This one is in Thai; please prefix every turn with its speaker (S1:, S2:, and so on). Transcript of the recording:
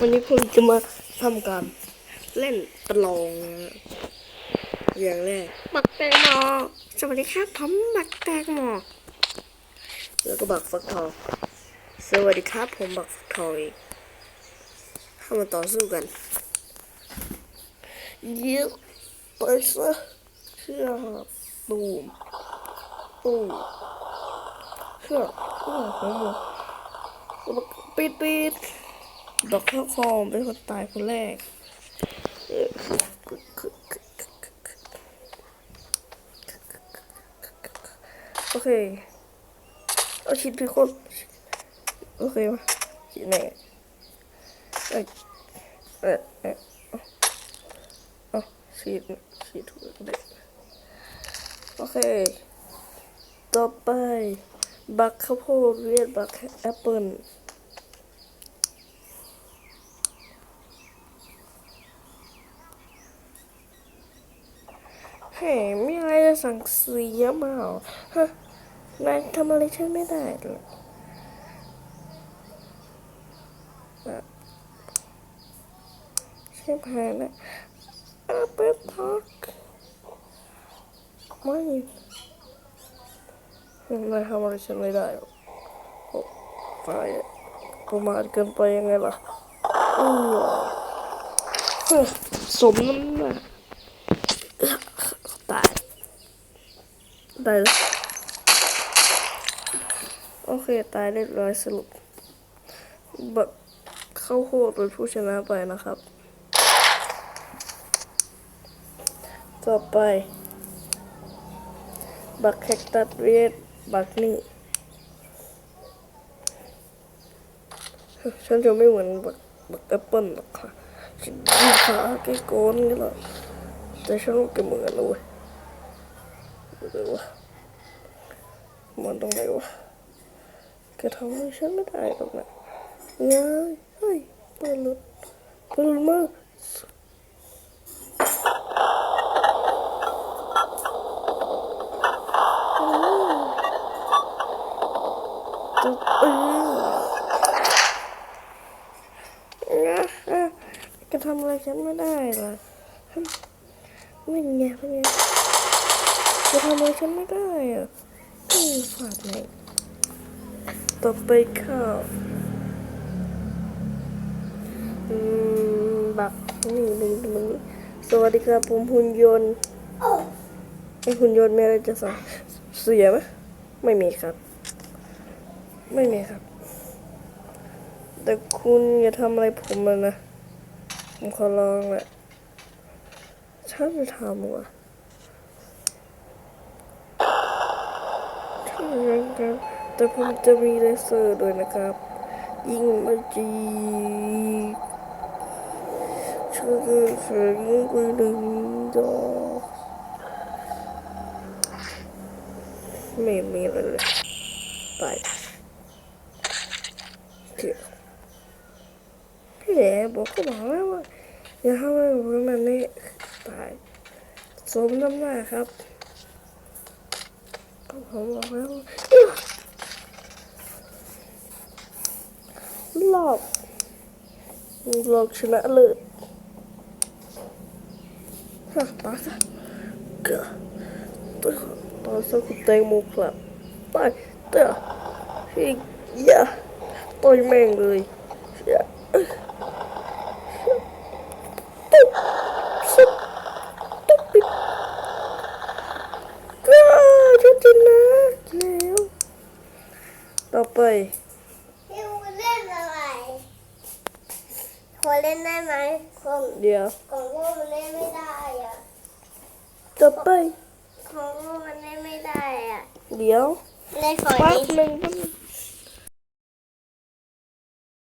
S1: วันนี้ผมจะมาทำการเล่นประลองนะฮะอย่างแรกบักแตงโมสวัสดีครับผมบักแตงโมแล้วก็บักฟักทองสวัสดีครับผมบักฟักทองอีกเข้ามาต่อสู้กันเยี่ยมไปซะเชื่อตูมตูมเชื่อโอ้โหบักปิดปิด ดอกข้าวคอมเป็นคนตายคนแรกโอเคเอาชิ้นพี่คนโอเคมาชิ้นไหนเอ้ยเออเออเอาเอชิ้นชิ้นถูกเลยโอเค ต่อไป บักข้าวโพดเวียดบักแอปเปิล เฮ้ย มีอะไรจะสั่งเสียมาเหรอฮะนายทำอะไรฉันไม่ได้เลยอะใช่ไหมนะอาเปิดทักไม่นายทำอะไรฉันไม่ได้หรอกโอ้ยประมาทเกินไปยังไงล่ะอือเฮ้ยสมน้ำหน้า ตาย ตายแล้วโอเค ตายเรียบร้อยสรุปบักเข้าโคตรเป็นผู้ชนะไปนะครับ ต่อไป บักแคคตัสเวทบักนี่ฉันจะไม่เหมือนบักบักแอปเปิลหรอกค่ะฉันดีขาแกโกนกันหรอกแต่ฉันต้องเก็บมือกันเว้ย เดี๋ยวะมันตรงไหนวะแกทำให้ฉันไม่ได้หรอกนะยายเฮ้ยเปิดรถเปิดรถมาจุดเออนะแกทำอะไรฉันไม่ได้ล่ะไม่ไงเป็นไง จะทำอะไรฉันไม่ได้อะไม่มีฝาดไหนต่อไปข้าวอืมบักนี่ดึงมันนี่สวัสดีครับผมหุ่นยนต์ไอหุ่นยนต์มีอะไรจะสั่งเสียไหมไม่มีครับ ไม่มีครับ แต่คุณอย่าทำอะไรผมเลยนะผมขอร้องแหละฉันจะทำว่ะ ถ้าอย่างนั้นแต่ผมจะมีเลเซอร์ด้วยนะครับ ยิงมาจีช่วยกันเสียงไปหนึ่งดอกไม่มีอะไรเลยตายเดี๋ยวพี่แหลบอกก็บอกแล้วว่าอย่าทำอะไรแบบนั้นนี่ตายสมน้ำหน้าครับ ผมบอกแล้วหลอกหลอกชนะเลยฮะตายซะเกลือตัวตอนสักแตงโมครับตายเตะเฮ้ยอย่าต่อยแม่งเลยอย่า ตุ๊บซุบตุ๊บปิดก็ฉันชนะแล้ว ต่อไป
S2: พี่วูเล่นอะไรพอเล่นได้ไหมของ
S1: เดี๋ยว
S2: ของพวกมันเล่นไม่ได้อะ
S1: ต่อไป
S2: ของพวกมันเล่นไม่ได้อะ
S1: เดี๋ยว
S2: เล่นขอ
S1: แป๊บ
S2: นี้
S1: หนึ่งแป๊บหนึ่ง